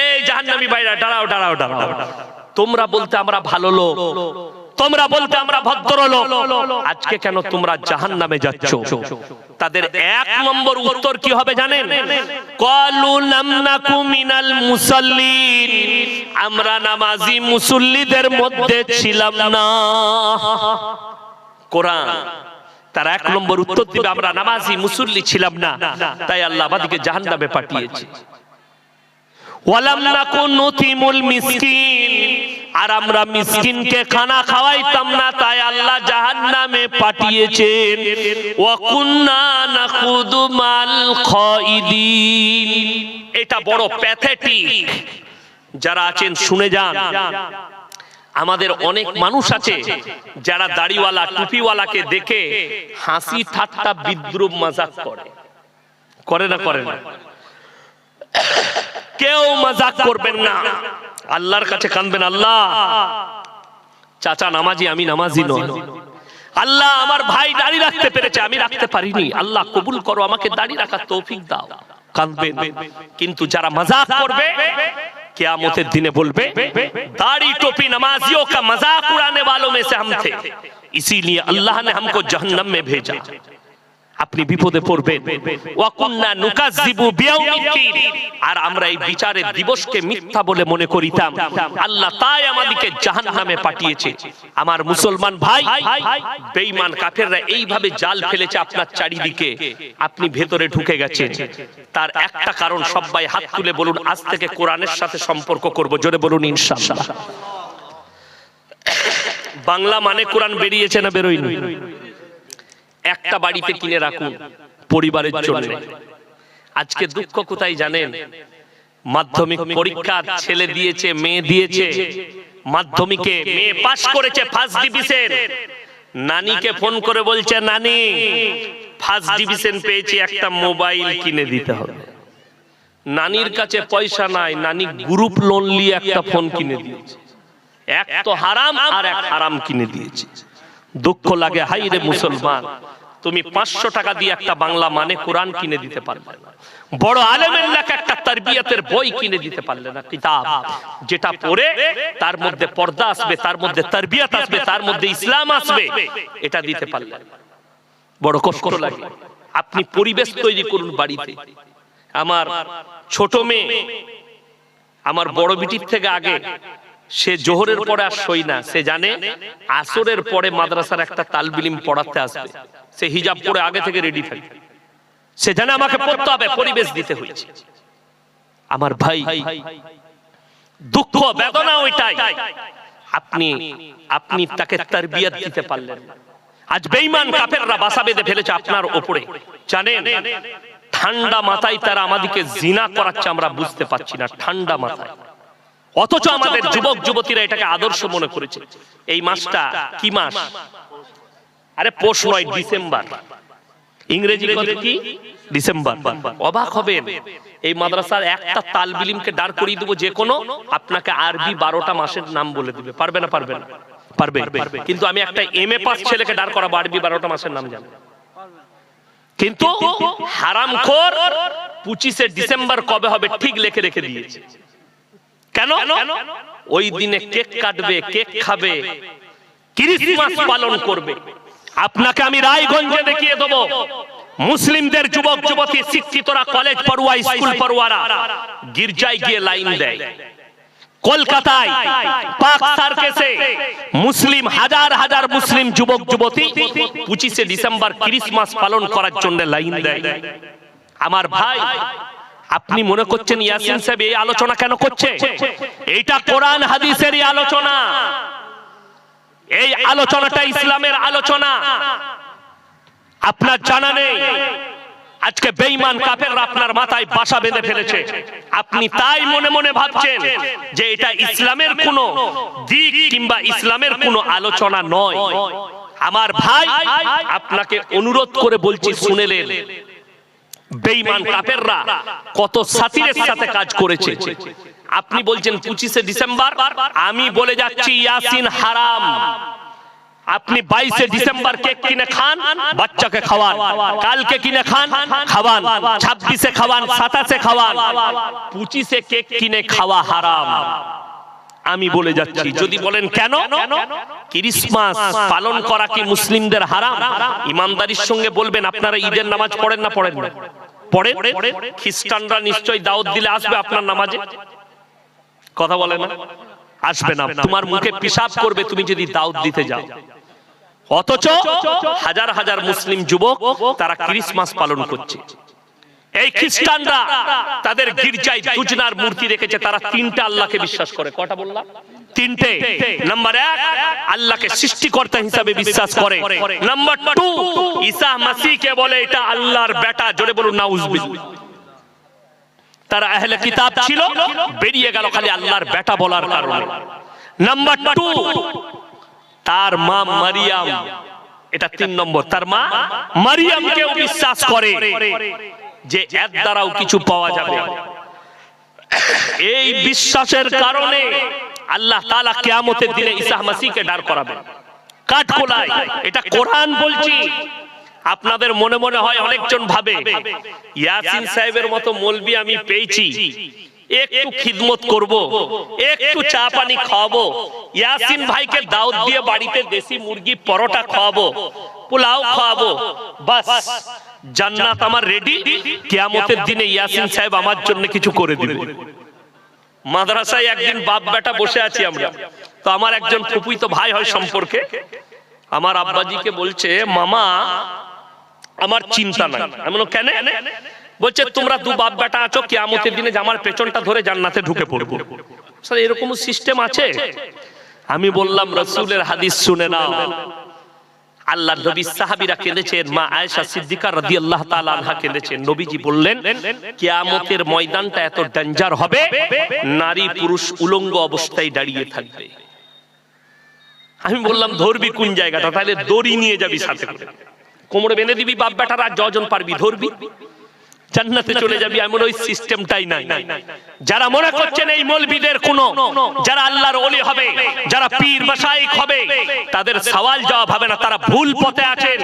এই জাহান্নামী ভাইরা, দাঁড়াও দাঁড়াও দাঁড়াও। তোমরা বলতে আমরা ভালো লোক। তোমরা বলতে আমরা ভদ্র লোক। আজকে কেন তোমরা জাহান্নামে যাচ্ছ? তাদের এক নম্বর উত্তর কি হবে জানেন? কলু লাম নাকু মিনাল মুসাল্লিন। আমরা নামাজি মুসল্লিদের মধ্যে ছিলাম না। কোরআন, তার এক নম্বর উত্তর দিবে, আমরা নামাজি মুসল্লি ছিলাম না। তাই আল্লাহ আমাদেরকে জাহান্নামে পাঠিয়েছে। আর আমরা মিসকিনকে খানা খাওয়াইতাম না, তাই আল্লাহ পাঠিয়েছেন। নাখুদু মাল খাইদিন। এটা বড় প্যাথেটিক। যারা আছেন, শুনে যান। আমাদের অনেক মানুষ আছে, যারা দাড়িওয়ালা, টুপিওয়ালাকে দেখে হাসি ঠাট্টা বিদ্রুপ মজাক করে। করে না করে না। কেউ মজাক করবেন না আল্লাহর কাছে কানবেন আল্লাহ চাচা নামাজি আমি নামাজি নয় আল্লাহ আমার ভাই দাড়ি রাখতে পেরেছে আমি রাখতে পারিনি আল্লাহ কবুল করো আমাকে দাড়ি রাখার তৌফিক দাও কাঁদবেন কিন্তু যারা মজাক করবে কিয়ামতের দিনে বলবে दाढ़ी टोपी नमाजियों का मजाक उड़ाने वालों में से हम थे इसीलिए अल्लाह ने हमको जहन्नम में भेजा আপনি বিপদে পড়বেন। ওয়াকুন্না নুকাজ্জিবু বিয়াউমিদ্দিন। আর আমরা এই বিচারের দিবসকে মিথ্যা বলে মনে করিতাম। আল্লাহ তাই আমাদেরকে জাহান্নামে পাঠিয়েছে। আমার মুসলমান ভাই, বেঈমান কাফেররা এইভাবে জাল ফেলেছে আপনার চারিদিকে। আপনি ভেতরে ঢুকে গেছেন। তার একটা কারণ সবাই হাত তুলে বলুন, আজ থেকে কোরআনের সাথে সম্পর্ক করব। জোরে বলুন, ইনশাআল্লাহ। বাংলা মানে কোরআন বেরিয়েছে না বেরোয়নি? একটা বাড়িতে কিনে রাখুন পরিবারের জন্য। আজকে দুঃখ কোথায় জানেন? মাধ্যমিক পরীক্ষা ছেলে দিয়েছে, মেয়ে দিয়েছে। মাধ্যমিকে মেয়ে পাশ করেছে ফার্স্ট ডিভিশন নানিকে ফোন করে বলছে, নানি ফার্স্ট ডিভিশন পেয়েছি, একটা মোবাইল কিনে দিতে হবে। নানির কাছে পয়সা নাই, নানি গ্রুপ লোন নিয়ে একটা ফোন কিনে দিয়েছে। এক তো হারাম আর এক হারাম কিনে দিয়েছে। দুঃখ লাগে হাই রে মুসলমান, তুমি পাঁচশো টাকা দিয়ে একটা বাংলা মানে কোরআন কিনে দিতে পারবে না। বড় আলেমের লেখা একটা তারবিয়াতের বই কিনে দিতে পারলে না, কিতাব, যেটা পড়ে তার মধ্যে পর্দা আসবে, তার মধ্যে তারবিয়াত আসবে, তার মধ্যে ইসলাম আসবে, এটা দিতে পারলে বড় কষ্ট লাগে। আপনি পরিবেশ তৈরি করুন বাড়িতে। আমার ছোট মেয়ে, আমার বড় বিটির থেকে আগে সে জোহরের পরে আর সই না। সে জানে আসরের পরে মাদ্রাসার একটা তালবিলিম পড়াতে আসবে। সে হিজাব পরে আগে থেকে রেডি থাকে। সে জানে আমাকে পড়তে হবে পরিবেশ দিতে হয়েছে। আমার ভাই দুঃখ বেদনা ওইটাই। আপনি আপনি তাকে তারবিয়াত দিতে পারলেন আজ বেঈমান কাফেররা বাসা বেঁধে ফেলেছে আপনার উপরে। জানেন ঠান্ডা মাথায় তারা আমাদেরকে জিনা করাচ্ছে আমরা বুঝতে পারছি না। ঠান্ডা মাথায়। অথচ আমাদের যুবক যুবতীরা এটাকে আদর্শ মনে করেছে। এই মাসটা কি মাস? আরে পৌষ নয় ডিসেম্বর। ইংরেজি কত কি? ডিসেম্বর। অবাক হবেন। এই মাদ্রাসার একটা তালবিলিমকে দাঁড় করিয়ে দেবো যে কোনো আপনাকে আরবি বারোটা মাসের নাম বলে দিবে। পারবে না পারবে না? পারবে। কিন্তু আমি একটা এম এ পাস ছেলেকে দাঁড় করাবো আরবি বারোটা মাসের নাম জানি। কিন্তু হারাম খোর পঁচিশে ডিসেম্বর কবে হবে ঠিক লেখে রেখে দিয়েছে। কেন? ওই দিনে কেক কাটবে কেক খাবে ক্রিসমাস পালন করবে। আপনাকে আমি রায়গঞ্জে দেখিয়ে দেবো। মুসলিমদের যুবক যুবতী শিক্ষিতরা কলেজ পড়ুয়া স্কুল পড়ুয়ারা গির্জায় গিয়ে লাইন দেয়। কলকাতায় পাক সার্কেসে মুসলিম হাজার হাজার মুসলিম যুবক যুবতী পঁচিশে ডিসেম্বর ক্রিসমাস পালন করার জন্য লাইন দেয়। আমার ভাই আপনি মনে করছেন ইয়াসিন সাহেব এই আলোচনা কেন করছে? এইটা কোরআন হাদিসেরই আলোচনা। এই আলোচনাটা ইসলামের আলোচনা। আপনার জানা নেই। আজকে বেঈমান কাফেররা আপনার মাথায় বাসা বেঁধে ফেলেছে। আপনি তাই মনে মনে ভাবছেন যে এটা ইসলামের কোন দিক কিংবা ইসলামের কোন আলোচনা নয়। আমার ভাই আপনাকে অনুরোধ করে বলছি শুনেলেন বেঈমান কাফেররা কত সাতিরের সাথে কাজ করেছে। আপনি বলছেন পঁচিশে ডিসেম্বর, আমি বলে যাচ্ছি ইয়াসিন হারাম। আপনি বাইশে ডিসেম্বর কেক কিনে খান, বাচ্চাকে খাওয়ান। কালকে কিনে খান, খাওয়ান। ছাব্বিশে খাওয়ান, সাতাশে খাওয়ান। পঁচিশে কেক কিনে খাওয়া হারাম। আমি বলে যাচ্ছি। যদি বলেন কেন? ক্রিসমাস পালন করা কি মুসলিমদের হারাম? ইমানদারির সঙ্গে বলবেন আপনারা ঈদের নামাজ পড়েন না পড়েন না? পড়েন খ্রিস্টানরা নিশ্চয়ই দাওয়াত দিলে আসবে আপনার নামাজে? কথা বলে না? আসবে না। তোমার মুখে পিসাব করবে তুমি যদি দাউদ দিতে যাও। অথচ হাজার হাজার মুসলিম যুবক তারা ক্রিসমাস পালন করছে। এই খ্রিস্টানরা তাদের গির্জায় দুজনার মূর্তি রেখেছে তারা তিনটা আল্লাহকে বিশ্বাস করে। কটা বললাম? তিনটে। নাম্বার এক আল্লাহকে সৃষ্টিকর্তা হিসাবে বিশ্বাস করে। নাম্বার টু ঈসা মাসিকে বলে এটা আল্লাহর বেটা জোরে বলুন নাউজুবিল্লাহ। তারা আহলে কিতাব ছিল বেরিয়ে গেল খালি আল্লাহর বেটা বলার কারণে। নাম্বার টু তার মা মারিয়াম। এটা তিন নম্বর। তার মা মারিয়ামকেও বিশ্বাস করে। যে এর দ্বারাও কিছু পাওয়া যাবে। এই বিশ্বাসের কারণে আল্লাহ তাআলা কিয়ামতের দিনে ঈসা মাসিহকে দাঁড় করাবেন। কাঠ কোলায় এটা কোরআন বলছি। আপনাদের মনে মনে হয় অনেকজন ভাবে, ইয়াসিন সাহেবের মতো মলবি আমি পেয়েছি। একটু খিদমত করব, একটু চা পানি খাওয়াবো। ইয়াসিন ভাইকে দাওয়াত দিয়ে বাড়িতে দেশি মুরগি পরোটা খাওয়াবো। পোলাও খাওয়াবো। বাস, জান্নাত আমার রেডি কিয়ামতের দিনে ইয়াসিন সাহেব আমার জন্য কিছু করে দিবে। মাদ্রাসায় একদিন বাপ বেটা বসে আছি আমরা। তো আমার একজন ফুপুই তো ভাই হয় সম্পর্কে। আমার আব্বাজিকে বলছে, মামা, আমার চিন্তা নাই। আমি কেন? বলছে, তোমরা দু বাপ বেটা আছো, কিয়ামতের দিনে আমার পেছনটা ধরে জান্নাতে ঢুকে পড়ব। স্যার, এরকম সিস্টেম আছে? আমি বললাম, রসুলের হাদিস শুনে নাও। আল্লাহ নবী সাহাবীরা কেঁদেছেন, মা আয়েশা সিদ্দিকা রাদিয়াল্লাহু তাআলা আনহা কেঁদেছেন। নবীজি বললেন, কিয়ামতের ময়দানটা এত ডেঞ্জার হবে, নারী পুরুষ উলঙ্গ অবস্থায় দাঁড়িয়ে থাকবে। আমি বললাম, ধরবি কোন জায়গাটা? তাহলে দড়ি নিয়ে যাবি সাথে করে। কোমরে বেঁধে দিবি বাপ বেটারা যজন পারবি, ধরবি। জান্নাতে চলে যাবি এমন ওই সিস্টেমটাই নাই। যারা মনে করছেন এই মৌলবীদের কোন, যারা আল্লাহর ওলি হবে, যারা পীর হবে, তাদের সওয়াল জবাব হবে না। তারা ভুল পথে আছেন।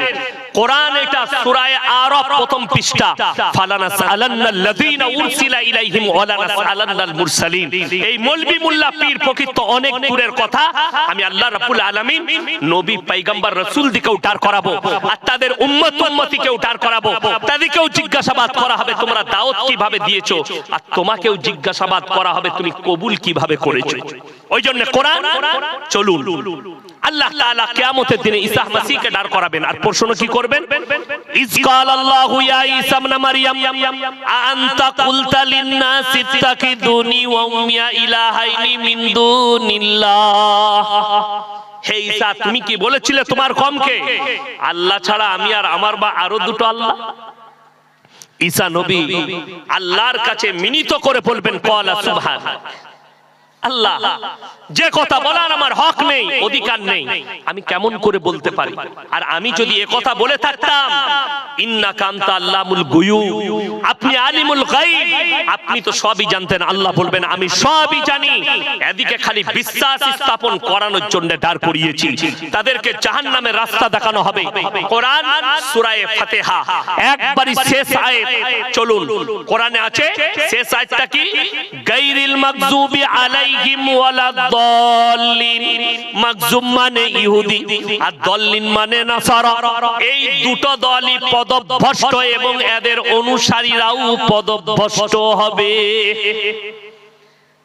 কোরআন এটা সূরায়ে আরব প্রথম পৃষ্ঠা। ফালানা সালান্নাল্লাযীনা উরসিলা ইলাইহিম ওয়ালা নাসআলান্নাল মুরসালিন এই মৌলবী মোল্লা পীর প্রকৃত অনেক দূরের কথা। আমি আল্লাহ রাব্বুল আলামিন নবী, পয়গম্বর রাসূল দিকে উঠার করাবো। আর তাদের উম্মত উম্মতিকে উঠার করাবো। তাদেরকেও জিজ্ঞাসাবাদ করা হবে তোমরা দাওয়াত কীভাবে দিয়েছ? আর তোমাকেও জিজ্ঞাসাবাদ করা হবে, তুমি কবুল কীভাবে করেছ? ওই জন্য কোরআন, চলুন। আল্লাহ তাআলা কিয়ামতের দিনে ঈসা মাসিহকে দাঁড় করাবেন। আর প্রশ্ন কি করবেন? ইজ কাল আল্লাহু ইয়া ঈসা ইবনে মারইয়াম আনতা কুলতা লিন-নাস ইত্তাকিদুনি ওয়া উম্মিয়া ইলাহাইনি মিন দুনিল্লাহ। হে ঈসা, তুমি কি বলেছিলে তোমার কমকে? আল্লাহ ছাড়া আমি আর আমার বা আরও দুটো আল্লাহ? ঈসা নবী আল্লাহর কাছে মিনিত করে বলবেন, কলা সুবহান। আল্লাহ, যে কথা বলার আমার হক নেই, অধিকার নেই। আমি কেমন করে বলতে পারি? আর আমি যদি কথা বলে থাকতাম ইন্না কান্তা আল্লামুল গুয়ু আপনি আলিমুল গাইব আপনি তো সবই জানতেন আল্লাহ বলবেন আমি সবই জানি। এদিকে খালি বিশ্বাস স্থাপন করানোর জন্য দাঁড় করিয়েছি। তাদেরকে জাহান্নামের রাস্তা দেখানো হবে। কোরআন সূরায়ে ফাতিহা। একবারই শেষ আয়াত। চলুন কোরআনে আছে? শেষ আয়াতটা কি? গায়রিল মাগযুবি আলাইহিম ওয়ালাদ-দাল্লিন মাগযুম মানে ইহুদি আর দল্লিন মানে নাসারা। এই দুটো দলই পদভ্রষ্ট এবং এদের অনুসারীরাও পদভ্রষ্ট হবে।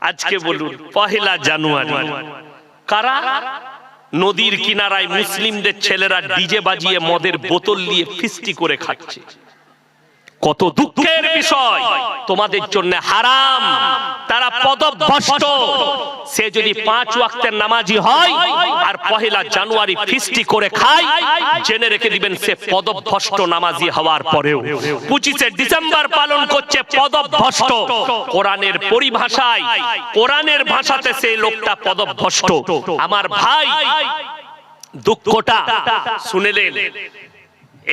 আজকে বলুন, পহেলা জানুয়ারি, কারা? নদীর কিনারায় মুসলিমদের ছেলেরা ডিজে বাজিয়ে মদের বোতল নিয়ে ফিস্টি করে খাচ্ছে। কত দুঃখের বিষয়। তোমাদের জন্য হারাম। তারা পদভ্রষ্ট। সে যদি পাঁচ ওয়াক্তের নামাজি হয় আর পহেলা জানুয়ারি ফিস্টি করে খায়, জেনে রেখে দিবেন সে পদভ্রষ্ট নামাজি হওয়ার পরেও। পঁচিশে ডিসেম্বর পালন করছে পদভ্রষ্ট। কোরআনের পরিভাষায়, কোরআনের ভাষাতে সেই লোকটা পদভ্রষ্ট। আমার ভাই, দুঃখটা শুনেলেন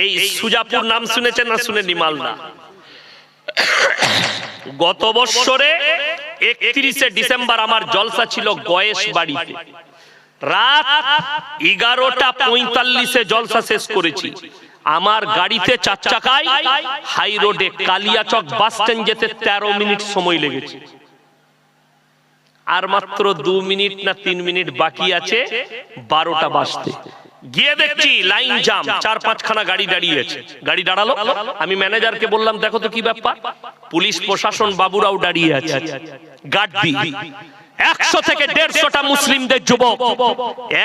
এই সুজাপুর নাম শুনেছেন না শুনেনি মালদা? গত বৎসরে একত্রিশে ডিসেম্বর আমার জলসা ছিল গয়েশ বাড়িতে। রাত এগারোটা পঁয়তাল্লিশে জলসা শেষ করেছি। আমার গাড়িতে চার চাকায় হাই রোডে কালিয়াচক বাস স্ট্যান্ড যেতে তেরো মিনিট সময় লেগেছে। আর মাত্র দু মিনিট না তিন মিনিট বাকি আছে বারোটা বাজতে। গিয়ে দেখছি লাইন জাম, চার পাঁচখানা গাড়ি দাঁড়িয়ে আছে। গাড়ি দাঁড়াল, আমি ম্যানেজারকে বললাম, দেখো তো কি ব্যাপার, পুলিশ, প্রশাসন, বাবুরাও দাঁড়িয়ে আছে। গার্ড একশো থেকে দেড়শোটা মুসলিমদের যুবক,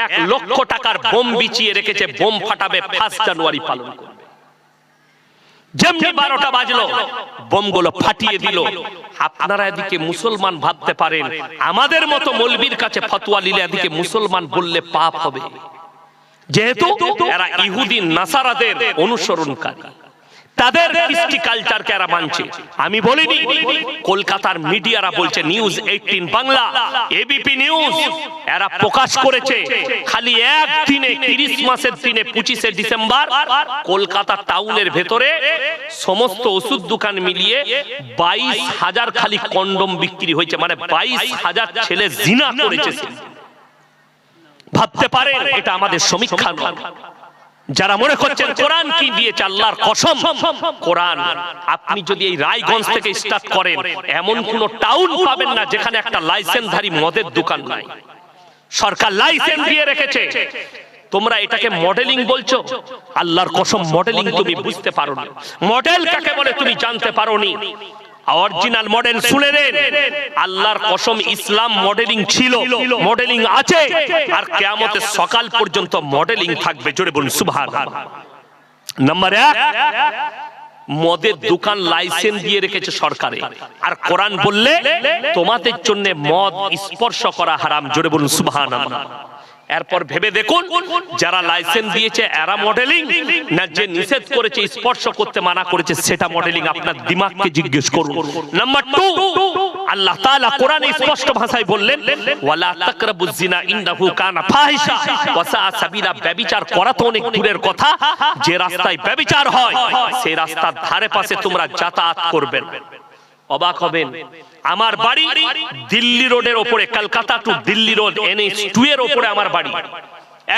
এক লক্ষ টাকার বোম বিছিয়ে রেখেছে, বোম ফাটাবে ফার্স্ট জানুয়ারি পালন করবে। যেমনি বারোটা বাজলো, বোমগুলো ফাটিয়ে দিল। আপনারা এদিকে মুসলমান ভাবতে পারেন, আমাদের মতো মলবির কাছে ফতোয়া নিলে এদিকে মুসলমান বললে পাপ হবে। যেহেতু এরা ইহুদি নাসারাদের অনুসরণকারী। তাদের কৃষ্টি কালচারকে এরা মানছে। আমি বলিনি কলকাতার মিডিয়ারা বলছে News Eighteen Bangla ABP News এরা প্রকাশ করেছে খালি এক দিনে তিরিশ মাসের দিনে পঁচিশে ডিসেম্বর কলকাতা টাউনের ভেতরে সমস্ত ওষুধ দোকান মিলিয়ে বাইশ হাজার খালি কন্ডম বিক্রি হয়েছে। মানে বাইশ হাজার ছেলে জিনা করেছে। ভাবতে পারেন এটা আমাদের সমীক্ষা নয়। যারা মনে করছেন কোরআন কি দিয়েছে আল্লাহর কসম কোরআন আপনি যদি এই রায়গঞ্জ থেকে স্টার্ট করেন এমন কোন টাউন পাবেন না যেখানে একটা লাইসেন্সধারী মদের দোকান নাই। সরকার লাইসেন্স দিয়ে রেখেছে। তোমরা এটাকে মডেলিং বলছো? আল্লাহর কসম মডেলিং তুমি বুঝতে পারো না মডেল কাকে বলে তুমি জানতে পারোনি? অরিজিনাল মডেল শুনে নেন। আল্লাহর কসম, ইসলাম মডেলিং ছিল। মডেলিং আছে। আর কেয়ামতের সকাল পর্যন্ত মডেলিং থাকবে। জোরে বলুন সুবহান নাম্বার এক, মদের দোকান লাইসেন্স দিয়ে রেখেছে সরকারে। আর কোরআন বললে, তোমাদের জন্য মদ স্পর্শ করা হারাম। জোরে বলুন সুবহান এরপর ভেবে দেখুন, যারা লাইসেন্স দিয়েছে এরা মডেলিং না যে নিষেধ করেছে, স্পর্শ করতে মানা করেছে, সেটা মডেলিং আপনার দিমাগকে জিজ্ঞেস করুন। নাম্বার টু আল্লাহ তাআলা কোরআনে স্পষ্ট ভাষায় বললেন, ওয়ালা তাকরাবুজ জিনা ইন্নাহু কানা ফাহিশা ওয়া সাআ সাবিলা ব্যভিচার করা তো অনেক দূরের কথা, যে রাস্তায় ব্যভিচার হয় সেই রাস্তার ধারে পাশে তোমরা যাতায়াত করবেন অবাক হবেন। আমার বাড়ি দিল্লি রোডের ওপরে, Kolkata to Delhi road NH two এর ওপরে আমার বাড়ি।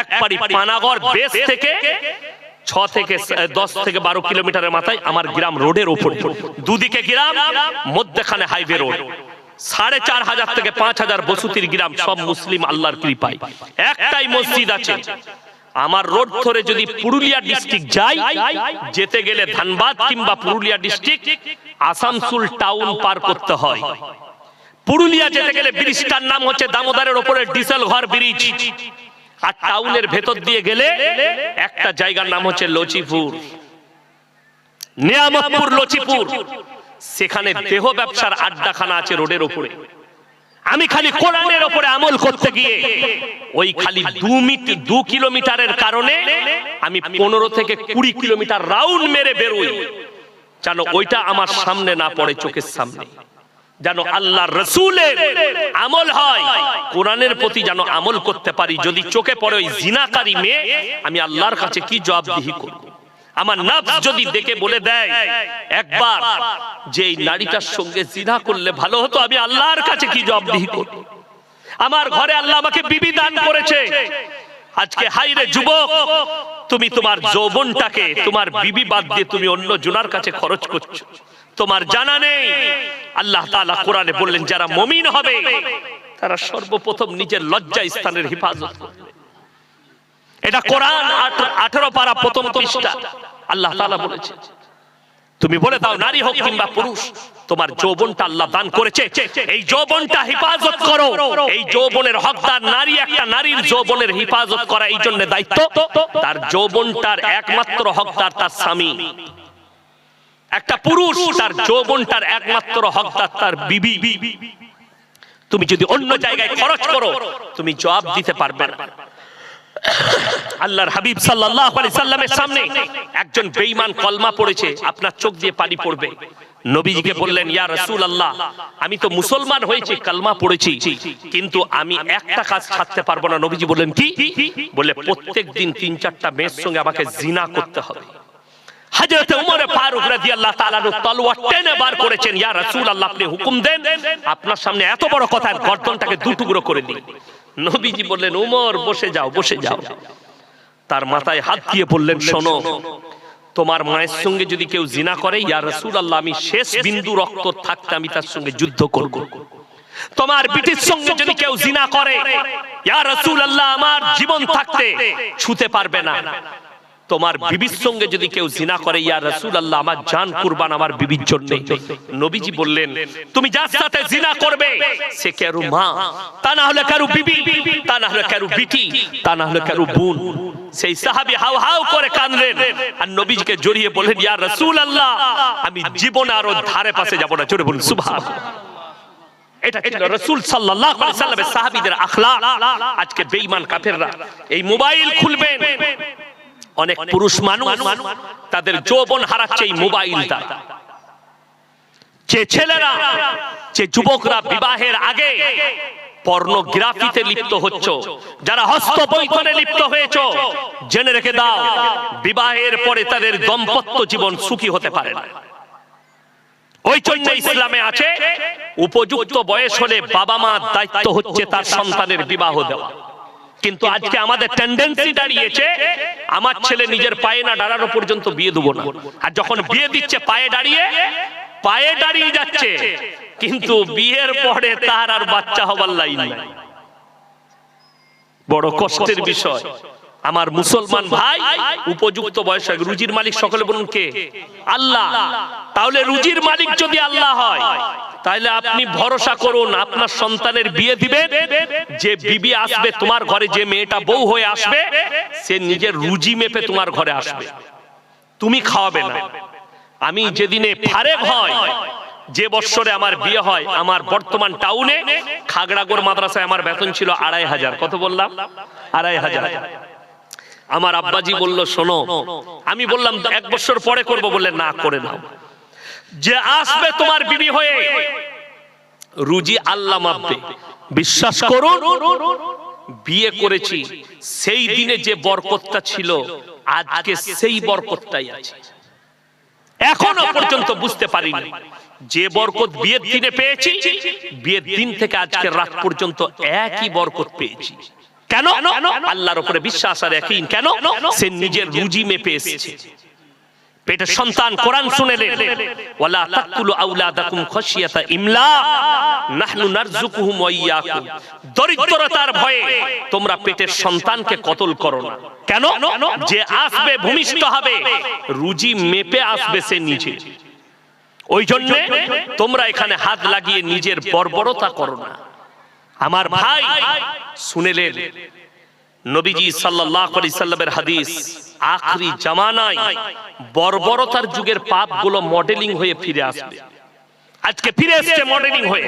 এক বাড়ি পানাগড় বেস থেকে ছ থেকে দশ থেকে বারো কিলোমিটারের মাথায় আমার গ্রাম রোডের ওপর। দুদিকে গ্রাম, মধ্যখানে হাইওয়ে রোড সাড়ে চার হাজার থেকে পাঁচ হাজার বসতির গ্রাম, সব মুসলিম আল্লাহর কৃপায়। একটাই মসজিদ আছে আমার রোড ধরে যদি পুরুলিয়া ডিস্ট্রিক্ট যাই, যেতে গেলে ধানবাদ কিংবা পুরুলিয়া ডিস্ট্রিক্ট, আসানসোল টাউন পার করতে হয়। পুরুলিয়া যেতে গেলে ব্রিজটার নাম হচ্ছে দামোদরের ওপরে ডিজেল ঘর ব্রিজ। আর টাউনের ভেতর দিয়ে গেলে একটা জায়গার নাম হচ্ছে লচিপুর। নিয়ামতপুর, লচিপুর। সেখানে দেহ ব্যবসার আড্ডাখানা আছে রোডের ওপরে। আমি খালি কোরআনের ওপরে আমল করতে গিয়ে ওই খালি দু দু কিলোমিটারের কারণে আমি পনেরো থেকে কুড়ি কিলোমিটার রাউন্ড মেরে বেরোই। যেন ওইটা আমার সামনে না পড়ে চোখের সামনে। যেন আল্লাহ রসুলের আমল হয়। কোরআনের প্রতি যেন আমল করতে পারি। যদি চোখে পড়ে ওই জিনাকারী মেয়ে আমি আল্লাহর কাছে কি জবাবদিহি করব? আমার নফস যদি দেখে বলে দেয়, একবার যে এই নারীটার সঙ্গে জিনা করলে ভালো হতো, আমি আল্লাহর কাছে কি জবাবদিহি করব? আমার ঘরে আল্লাহ আমাকে বিবি দান করেছে। আজকে হাইরে যুবক, তুমি তোমার যৌবনটাকে, তোমার বিবি বাদ দিয়ে তুমি অন্য জোনার কাছে খরচ করছ। তোমার জানা নেই। আল্লাহ তাআলা কোরআনে বললেন, যারা মমিন হবে, তারা সর্বপ্রথম নিজের লজ্জা স্থানের হেফাজত করবে। এটা কোরআন আঠারো পারা প্রথম পৃষ্ঠা। আল্লাহ তাআলা বলেছে। তুমি বলে দাও নারী হোক কিংবা পুরুষ তোমার যৌবনটা আল্লাহ দান করেছে। এই যৌবনটা হেফাজত করো। এই যৌবনের হকদার নারী একটা নারীর যৌবনের হেফাজত করা এই জন্য দায়িত্ব। তার যৌবনটার একমাত্র হকদার তার স্বামী। একটা পুরুষ তার যৌবনটার একমাত্র হকদার তার বিবি। তুমি যদি অন্য জায়গায় খরচ করো তুমি জবাব দিতে পারবে না। আল্লাহর হাবিব সাল্লাল্লাহু আলাইহি সাল্লামের সামনে একজন বেঈমান কলমা পড়েছে, আপনার চোখ দিয়ে পানি পড়বে। নবীজিকে বললেন, ইয়া রাসূলুল্লাহ, আমি তো মুসলমান হয়েছি, কালমা পড়েছি, কিন্তু আমি একটা কাজ ছাড়তে পারব না। নবীজি বললেন, কি? বলে প্রত্যেকদিন তিন চারটা মেয়ের সঙ্গে আমাকে জিনা করতে হবে। হযরত উমর ফারুক রাদিয়াল্লাহু তাআলা তলোয়ার টেনে বার করেছেন, ইয়া রাসূলুল্লাহ, আপনি হুকুম দেন, আপনার সামনে এত বড় কথা, গর্দনটাকে দু টুকরো করে দিই নবীজি বললেন, উমর, বসে যাও বসে যাও। তার মাথায় হাত দিয়ে বললেন, শোনো, তোমার মায়ের সঙ্গে যদি কেউ জিনা করে, ইয়া রসুল আল্লাহ আমি শেষ বিন্দু রক্ত থাকতে আমি তার সঙ্গে যুদ্ধ করব। তোমার বিটির সঙ্গে যদি কেউ জিনা করে, ইয়া রসুল আল্লাহ আমার জীবন থাকতে ছুতে পারবে না। তোমার বিবির সঙ্গে যদি কেউ জিনা করে, ইয়া রসুল আল্লাহ আমার জান কুরবান আমার বিবির জন্য। নবীজি বললেন, তুমি যার সাথে জিনা করবে, সে কারু মা, তা না হলে কারু বিবি, তা না হলে কারু বিটি, তা না হলে কারু বোন। সেই সাহাবী হাউ হাউ করে কাঁদলেন আর নবীজিকে জড়িয়ে বললেন, ইয়া রসুল আল্লাহ আমি জীবন আরও ধারে পাশে যাব না। জোরে বলুন সুবহান এটা আজকে বেঈমান কাফেররা এই মোবাইল খুলবেন। অনেক পুরুষ মানুষ তাদের যৌবন হারাচ্ছে এই মোবাইলটা। যে ছেলেরা, যে যুবকরা বিবাহের আগে পর্নোগ্রাফিতে লিপ্ত হচ্ছ, যারা লিপ্ত হয়েছ, জেনে রেখে দাও, বিবাহের পরে তাদের দম্পত্য জীবন সুখী হতে পারে না। ওই জন্য ইসলামে আছে, উপযুক্ত বয়স হলে বাবা মা দায়িত্ব হচ্ছে তার সন্তানের বিবাহ দেওয়া। কিন্তু আজকে আমাদের টেন্ডেন্সি দাঁড়িয়েছে, আমার ছেলে নিজের পায়ে না দাঁড়ানো পর্যন্ত বিয়ে দেবো না। আর যখন বিয়ে দিচ্ছে, পায়ে দাঁড়িয়ে পায়ে দাঁড়িয়ে যাচ্ছে। কিন্তু বিয়ের পরে তার আর বাচ্চা হবার লাইন বড় কষ্টের বিষয়। আমার মুসলমান ভাই উপযুক্ত বয়স। রুজির মালিক সকলে বলুন কে? আল্লাহ। তাহলে রুজির মালিক যদি আল্লাহ হয় তাহলে আপনি ভরসা করুন আপনার সন্তানের বিয়ে দিবেন। যে বিবি আসবে তোমার ঘরে যে মেয়েটা বউ হয়ে আসবে সে নিজের রুজি মেপে তোমার ঘরে আসবে। তুমি খাওয়াবে না। আমি যেদিনে ফারেক হয় যে বৎসরে আমার বিয়ে হয় আমার বর্তমান টাউনে খাগড়াগড় মাদ্রাসায় আমার বেতন ছিল আড়াই হাজার। কত বললাম? আড়াই হাজার। আমার আব্বাজি বলল, শোনো, আমি বললাম, এক বছর পরে করব বললে না, করে নাও। যে আসবে তোমার বিবি হয়ে রুজি আল্লাহ মাপবে। বিশ্বাস করুন, বিয়ে করেছি, সেই দিনে যে বরকতটা ছিল, আজকে সেই বরকতটাই আছে। এখনও পর্যন্ত বুঝতে পারিনি, যে বরকত বিয়ের দিনে পেয়েছি, বিয়ের দিন থেকে আজকে রাত পর্যন্ত একই বরকত পেয়েছি। কেন? আল্লাহর উপরে বিশ্বাস আর একই কেন? সে নিজের রুজি মেপে এসেছে পেটের সন্তান কোরআন শুনেলেন ওয়ালা তাকতুলু আওলাদাকুম খাশিয়াতা ইমলা নাহনু নারযুকুহুম ওয়া ইয়াকুম। দরিদ্রতার ভয়ে তোমরা পেটের সন্তানকে কতল করো না। কেন? যে আসবে ভূমিষ্ঠ হবে রুজি মেপে আসবে সে নিজে। ওই জন্য তোমরা এখানে হাত লাগিয়ে নিজের বর্বরতা করো না। আমার ভাই শুনেলেন। নবীজি সাল্লাল্লাহু আলাইহি সাল্লামের হাদিস, আখরি জামানায় বর্বরতার যুগের পাপগুলো মডেলিং হয়ে ফিরে আসবে। আজকে ফিরে এসেছে মডেলিং হয়ে।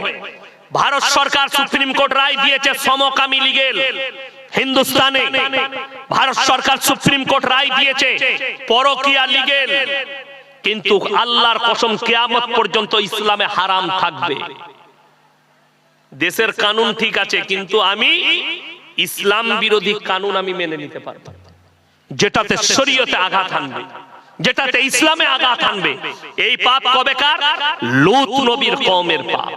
ভারত সরকার সুপ্রিম কোর্ট রায় দিয়েছে সমকামী লিগেল হিন্দুস্তানে ভারত সরকার সুপ্রিম কোর্ট রায় দিয়েছে পরকিয়া লিগেল কিন্তু আল্লাহর কসম কিয়ামত পর্যন্ত ইসলামে হারাম থাকবে। দেশের কানুন ঠিক আছে কিন্তু আমি ইসলাম বিরোধী কানুন আমি মেনে নিতে পারব। যেটাতে শরীয়তে আঘাত আনবে যেটাতে ইসলামে আঘাত আনবে এই পাপ কবেকার লুত নবীর কওমের পাপ।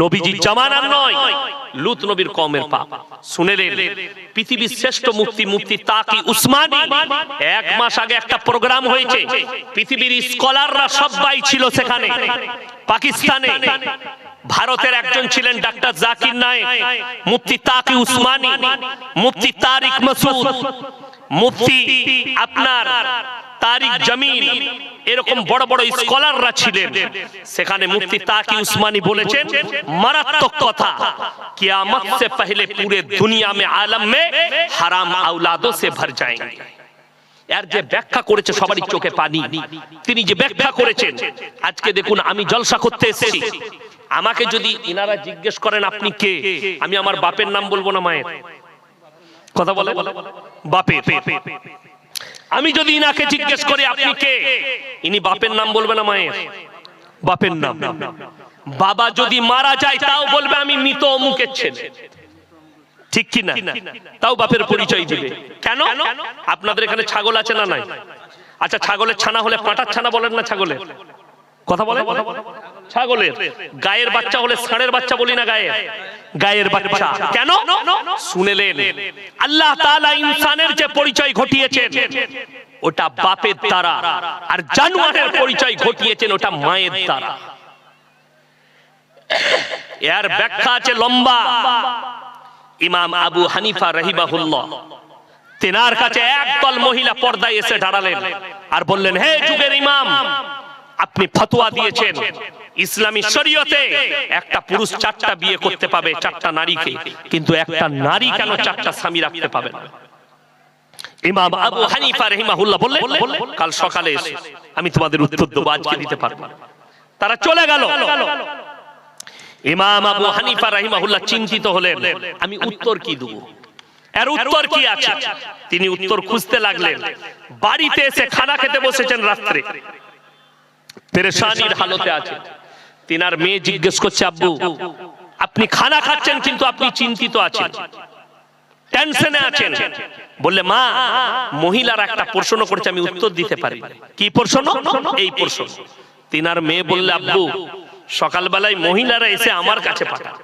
নবীজি জামানার নয় লুত নবীর কওমের পাপ। শুনেলেন পৃথিবীর শ্রেষ্ঠ মুক্তি মুক্তি তাকি উসমানী? এক মাস আগে একটা প্রোগ্রাম হয়েছে। পৃথিবীর স্কলাররা সবাই ছিল সেখানে। পাকিস্তানে। ভারতের একজন ছিলেন ডাক্তার জাকির নায়েক মুফতি তাকি উসমানী মুফতি তারিক মাসুদ মুফতি আপনার তারিক জামিল এরকম বড় বড় স্কলাররা ছিলেন সেখানে মুফতি তাকি উসমানী বলেছেন মারাত্মক কথা কিয়ামত से पहले पूरे दुनिया में आलम में हराम औलादों से भर जाएंगे এর যে ব্যাখ্যা করেছে সবারই চোখে পানি। তিনি যে ব্যাখ্যা করেছেন আজকে দেখুন আমি জলসা করতে এসেছি। আমাকে যদি ইনারা জিজ্ঞেস করেন আপনি কে? আমি আমার বাপের নাম বলব না মায়ের? কথা বলে? বাপে আমি যদি ইনাকে জিজ্ঞেস করি আপনি কে? ইনি বাপের নাম বলবে না মায়ের? বাপের নাম। বাবা যদি মারা যায় তাও বলবে আমি মৃত অমুকের ছেলে। ঠিক কি না? তাও বাপের পরিচয় দিবে। কেন? আপনাদের এখানে ছাগল আছে না নাই? আচ্ছা ছাগলের ছানা হলে পাটার ছানা বলেন না ছাগলের? কথা বলে ছাগলের। গায়ের বাচ্চা হলে ষাঁড়ের বাচ্চা বলি না গায়ে গায়ের বাচ্চা। কেন? শুনেলেন। আল্লাহ তাআলা ইনসানের যে পরিচয় ঘটিয়েছেন, ওটা বাপের দ্বারা আর জানোয়ারের পরিচয় ঘটিয়েছেন, ওটা মায়ের দ্বারা। এর ব্যাখ্যা আছে লম্বা। ইমাম আবু হানিফা রহিমাহুল্লাহ। তেনার কাছে একদল মহিলা পর্দায় এসে দাঁড়ালেন আর বললেন, হে যুগের ইমাম, আপনি ফতোয়া দিয়েছেন। ইসলামী শরীয়তে একটা পুরুষ চারটা বিয়ে করতে পাবে, চারটা নারীকে। কিন্তু একটা নারী কেন চারটা স্বামী রাখতে পাবে না? ইমাম আবু হানিফা রহিমাহুল্লাহ বললেন, কাল সকালে এসে, আমি তোমাদের উত্তর দেবো, আজকে দিতে পারব তারা চলে গেল। ইমাম আবু হানিফা রহিমাহুল্লাহ চিন্তিত হলেন, আমি উত্তর কি দেবো? এর উত্তর কি আছে? তিনি উত্তর খুঁজতে লাগলেন, বাড়িতে এসে খানা খেতে বসেছেন রাত্রে। পেরেশানির হালতে আছে। তিনার মেয়ে জিজ্ঞেস করছে, আব্বু, আপনি খানা খাচ্ছেন কিন্তু আপনি চিন্তিত আছেন। টেনশনে আছেন। বললে, মা, মহিলারা একটা প্রশ্ন করছে, আমি উত্তর দিতে পারি। কি প্রশ্ন? এই প্রশ্ন। তিনার মেয়ে বললে, আব্বু সকালবেলায় মহিলারা এসে আমার কাছে পাঠায়।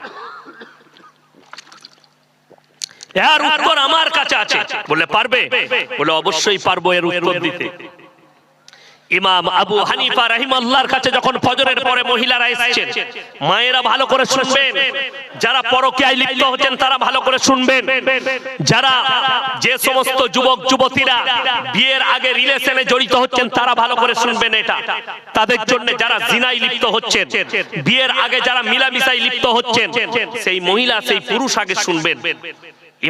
আমার কাছে আছে। বলে, পারবে? বলে, অবশ্যই পারব। এর উত্তর দিতে। ইমাম আবু হানিফা রাহিমাল্লাহর কাছে যখন ফজরের পরে মহিলারা এসেছেন, মায়েরা ভালো করে শুনবেন, যারা পরকীয়ায় লিপ্ত হচ্ছেন তারা ভালো করে শুনবেন। যারা যে সমস্ত যুবক, যুবতীরা বিয়ের আগে রিলেশনে জড়িত হচ্ছেন তারা ভালো করে শুনবেন এটা। তাদের জন্য যারা জিনাই লিপ্ত হচ্ছেন, বিয়ের আগে যারা মিলামিশাই লিপ্ত হচ্ছেন, সেই মহিলা, সেই পুরুষ আগে শুনবেন।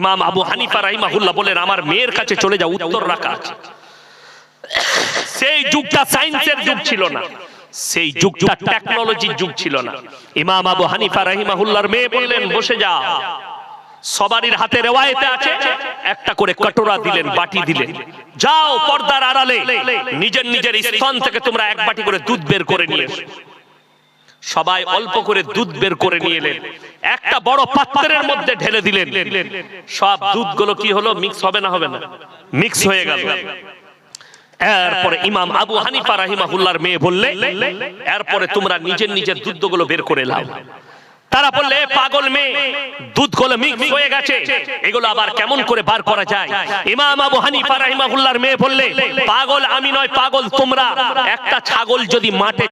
ইমাম আবু হানিফা রাহিমাহুল্লাহ বলেন, আমার মেয়ের কাছে চলে যাও, উত্তর রাখা আছে। সেই যুগটা সায়েন্সের যুগ ছিল না। সেই যুগটা টেকনোলজির যুগ ছিল না। ইমাম আবু হানিফা রাহিমাহুল্লাহর মেয়ে বললেন, বসে যা সবারই হাতে রেওয়ায়েতে আছে, একটা করে কটোরা দিলেন, বাটি দিলেন। যাও পর্দার আড়ালে। নিজের নিজের স্তন থেকে তোমরা এক বাটি করে দুধ বের করে নিয়ে। সবাই অল্প করে দুধ বের করে নিয়ে এলেন। একটা বড় পাত্রের মধ্যে ঢেলে দিলেন। সব দুধগুলো কি হলো? মিক্স হবে না হবে না? মিক্স হয়ে গেল। এরপরে ইমাম আবু হানিফা রাহিমাহুল্লার মেয়ে বললে, এরপরে তোমরা নিজের নিজের যুদ্ধগুলো বের করে লাও তারা বললে পাগল মেয়ে দুধগুলো মিক্স হয়ে গেছে। এগুলো আবার কেমন করে বার করা যায়? ইমাম আবু হানিফা রাহিমাহুল্লার মেয়ে বললে, পাগল আমি নয়, পাগল তোমরা। একটা ছাগল যদি মাঠে